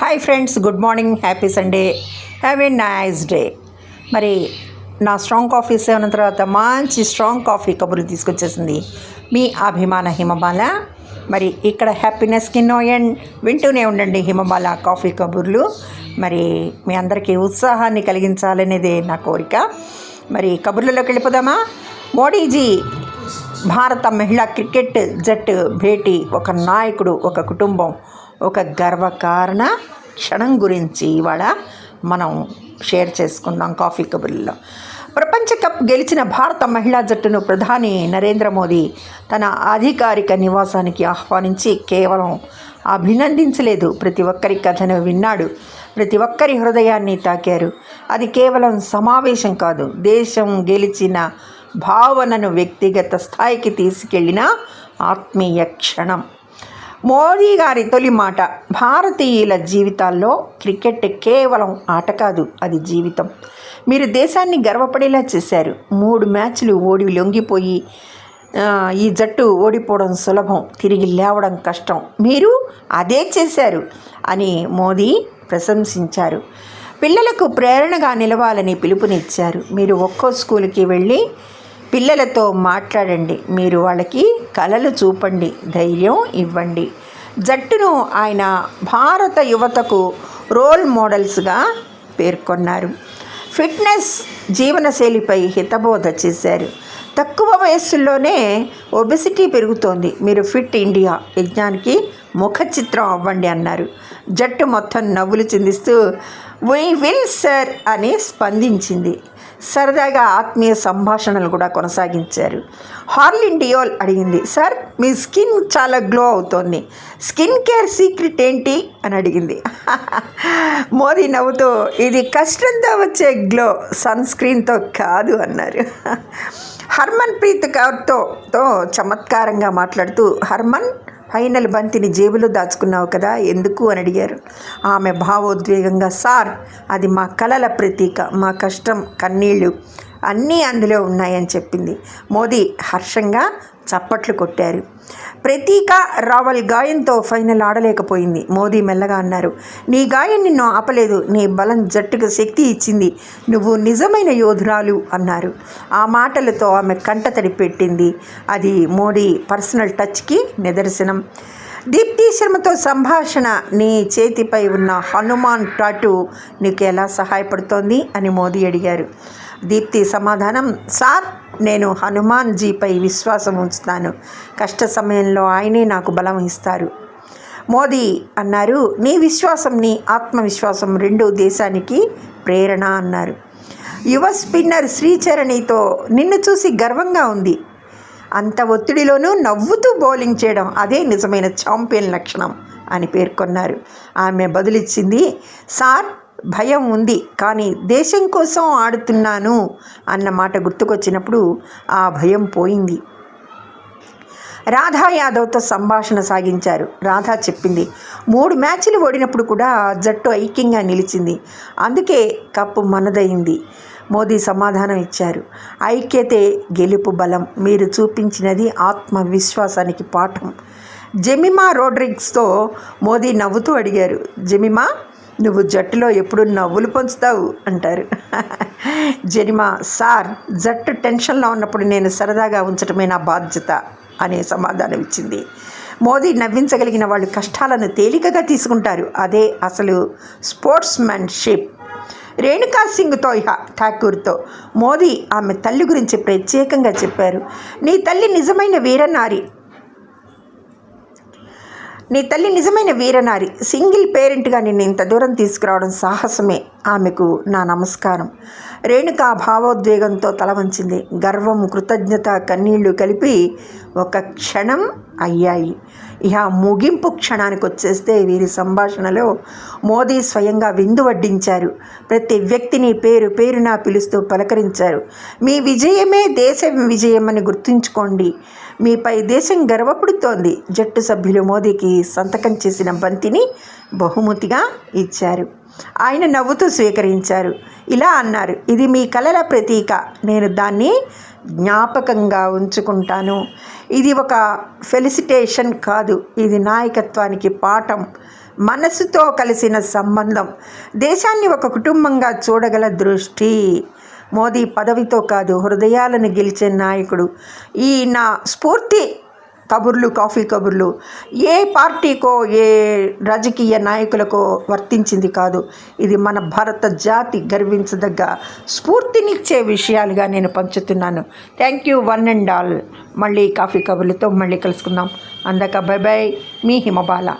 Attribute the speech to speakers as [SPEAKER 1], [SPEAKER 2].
[SPEAKER 1] Hi friends good morning happy Sunday have a nice day మరి నా strong coffee సేవన తర్వాత మంచి స్ట్రాంగ్ కాఫీ కబుర్లు తీసుకొచ్చేసింది. మీ అభిమాన హిమబాల. మరి ఇక్కడ హ్యాపీనెస్కి నో అండ్ వింటూనే ఉండండి హిమబాల కాఫీ కబుర్లు. మరి మీ అందరికీ ఉత్సాహాన్ని కలిగించాలనేదే నా కోరిక. మరి కబుర్లలోకి వెళ్ళిపోదామా? మోడీజీ భారత మహిళా క్రికెట్ జట్టు భేటీ ఒక నాయకుడు ఒక కుటుంబం. ఒక గర్వకారణ క్షణం గురించి ఇవాళ మనం షేర్ చేసుకుందాం కాఫీ కబుర్లో ప్రపంచ కప్ గెలిచిన భారత మహిళా జట్టును ప్రధాని నరేంద్ర మోదీ తన అధికారిక నివాసానికి ఆహ్వానించి కేవలం అభినందించలేదు. ప్రతి ఒక్కరి కథను విన్నాడు. ప్రతి ఒక్కరి హృదయాన్ని తాకారు. అది కేవలం సమావేశం కాదు. దేశం గెలిచిన భావనను వ్యక్తిగత స్థాయికి తీసుకెళ్ళిన ఆత్మీయ క్షణం. మోదీ గారి తొలి మాట భారతీయుల జీవితాల్లో క్రికెట్ కేవలం ఆట కాదు అది జీవితం. మీరు దేశాన్ని గర్వపడేలా చేశారు. మూడు మ్యాచ్లు ఓడి లొంగిపోయి ఈ జట్టు ఓడిపోవడం సులభం తిరిగి లేవడం కష్టం. మీరు అదే చేశారు అని మోదీ ప్రశంసించారు. పిల్లలకు ప్రేరణగా నిలవాలని పిలుపునిచ్చారు. మీరు ఒక్కో స్కూల్కి వెళ్ళి పిల్లలతో మాట్లాడండి. మీరు వాళ్ళకి కలలు చూపండి. ధైర్యం ఇవ్వండి. జట్టును ఆయన భారత యువతకు రోల్ మోడల్స్గా పేర్కొన్నారు. ఫిట్నెస్ జీవనశైలిపై హితబోధ చేశారు. తక్కువ వయస్సులోనే ఒబెసిటీ పెరుగుతోంది. మీరు ఫిట్ ఇండియా యజ్ఞానికి ముఖ చిత్రం అవ్వండి అన్నారు. జట్టు మొత్తం నవ్వులు చిందిస్తూ వీ విల్ సర్ అని స్పందించింది. సరదాగా ఆత్మీయ సంభాషణలు కూడా కొనసాగించారు. హార్లిన్ డియోల్ అడిగింది సార్ మీ స్కిన్ చాలా గ్లో అవుతోంది. స్కిన్ కేర్ సీక్రెట్ ఏంటి? అని అడిగింది. మోదీ నవ్వుతూ ఇది కష్టంతో వచ్చే గ్లో సన్ స్క్రీన్తో కాదు అన్నారు. హర్మన్ ప్రీత్ కౌర్తో తో చమత్కారంగా మాట్లాడుతూ హర్మన్ ఫైనల్ బంతిని జేబులో దాచుకున్నావు కదా? ఎందుకు? అని అడిగారు. ఆమె భావోద్వేగంగా సార్ అది మా కలల ప్రతీక మా కష్టం కన్నీళ్ళు. అన్నీ అందులో ఉన్నాయని చెప్పింది. మోదీ హర్షంగా చప్పట్లు కొట్టారు. ప్రతీక రావల్ గాయంతో ఫైనల్ ఆడలేకపోయింది. మోదీ మెల్లగా అన్నారు నీ గాయం నిన్ను ఆపలేదు. నీ బలం జట్టుకు శక్తి ఇచ్చింది. నువ్వు నిజమైన యోధురాలు అన్నారు. ఆ మాటలతో ఆమె కంటతడి పెట్టింది. అది మోడీ పర్సనల్ టచ్కి నిదర్శనం. దీప్తి శర్మతో సంభాషణ నీ చేతిపై ఉన్న హనుమాన్ టాటు నీకు ఎలా సహాయపడుతోంది? అని మోదీ అడిగారు. దీప్తి సమాధానం. సార్ నేను హనుమాన్ జీపై విశ్వాసం ఉంచుతాను. కష్ట సమయంలో ఆయనే నాకు బలం ఇస్తారు. మోదీ అన్నారు నీ విశ్వాసం నీ ఆత్మవిశ్వాసం రెండు దేశానికి ప్రేరణ అన్నారు. యువ స్పిన్నర్ శ్రీచరణితో నిన్ను చూసి గర్వంగా ఉంది. అంత ఒత్తిడిలోనూ నవ్వుతూ బౌలింగ్ చేయడం అదే నిజమైన ఛాంపియన్ లక్షణం అని పేర్కొన్నారు. ఆమె బదులిచ్చింది సార్ భయం ఉంది కానీ దేశం కోసం ఆడుతున్నాను అన్న మాట గుర్తుకొచ్చినప్పుడు ఆ భయం పోయింది. రాధా యాదవ్తో సంభాషణ సాగించారు. రాధా చెప్పింది మూడు మ్యాచ్లు ఓడినప్పుడు కూడా జట్టు ఐక్యంగా నిలిచింది. అందుకే కప్పు మనదయింది మోదీ సమాధానం ఇచ్చారు. ఐక్యతే గెలుపు బలం మీరు చూపించినది ఆత్మవిశ్వాసానికి పాఠం. జెమిమా రోడ్రిగ్స్తో మోదీ నవ్వుతూ అడిగారు జెమిమా నువ్వు జట్టులో ఎప్పుడు నవ్వులు పంచుతావు? అంటారు. జెనిమా సార్ జట్టు టెన్షన్లో ఉన్నప్పుడు నేను సరదాగా ఉంచటమే నా బాధ్యత అనే సమాధానం ఇచ్చింది. మోదీ నవ్వించగలిగిన వాళ్ళు కష్టాలను తేలికగా తీసుకుంటారు. అదే అసలు స్పోర్ట్స్ మ్యాన్షిప్ రేణుకా సింగ్తో తోయ ఠాకూర్తో మోదీ ఆమె తల్లి గురించి ప్రత్యేకంగా చెప్పారు. నీ తల్లి నిజమైన వీరనారి నీ తల్లి నిజమైన వీరనారి. సింగిల్ పేరెంట్గా నిన్ను ఇంత దూరం తీసుకురావడం సాహసమే. ఆమెకు నా నమస్కారం. రేణుక భావోద్వేగంతో తల వంచింది. గర్వం కృతజ్ఞత కన్నీళ్ళు కలిపి ఒక క్షణం అయ్యాయి. ఇహ ముగింపు క్షణానికి వచ్చేస్తే వీరి సంభాషణలో మోదీ స్వయంగా విందు వడ్డించారు. ప్రతి వ్యక్తిని పేరు పేరున పిలుస్తూ పలకరించారు. మీ విజయమే దేశ విజయమని గుర్తుంచుకోండి. మీపై దేశం గర్వపడుతోంది జట్టు సభ్యులు మోదీకి సంతకం చేసిన బంతిని బహుమతిగా ఇచ్చారు. ఆయన నవ్వుతూ స్వీకరించారు. ఇలా అన్నారు ఇది మీ కలల ప్రతీక. నేను దాన్ని జ్ఞాపకంగా ఉంచుకుంటాను. ఇది ఒక ఫెలిసిటేషన్ కాదు. ఇది నాయకత్వానికి పాఠం. మనసుతో కలిసిన సంబంధం. దేశాన్ని ఒక కుటుంబంగా చూడగల దృష్టి. మోదీ పదవితో కాదు హృదయాలను గెలిచే నాయకుడు. ఈ నా స్ఫూర్తి కబుర్లు కాఫీ కబుర్లు. ఏ పార్టీకో ఏ రాజకీయ నాయకులకో వర్తించింది కాదు. ఇది మన భారత జాతి గర్వించదగ్గ స్ఫూర్తినిచ్చే విషయాలుగా నేను పంచుతున్నాను. Thank you one and all మళ్ళీ కాఫీ కబుర్లతో మళ్ళీ కలుసుకుందాం. అందాక బై బై మీ హిమబాల.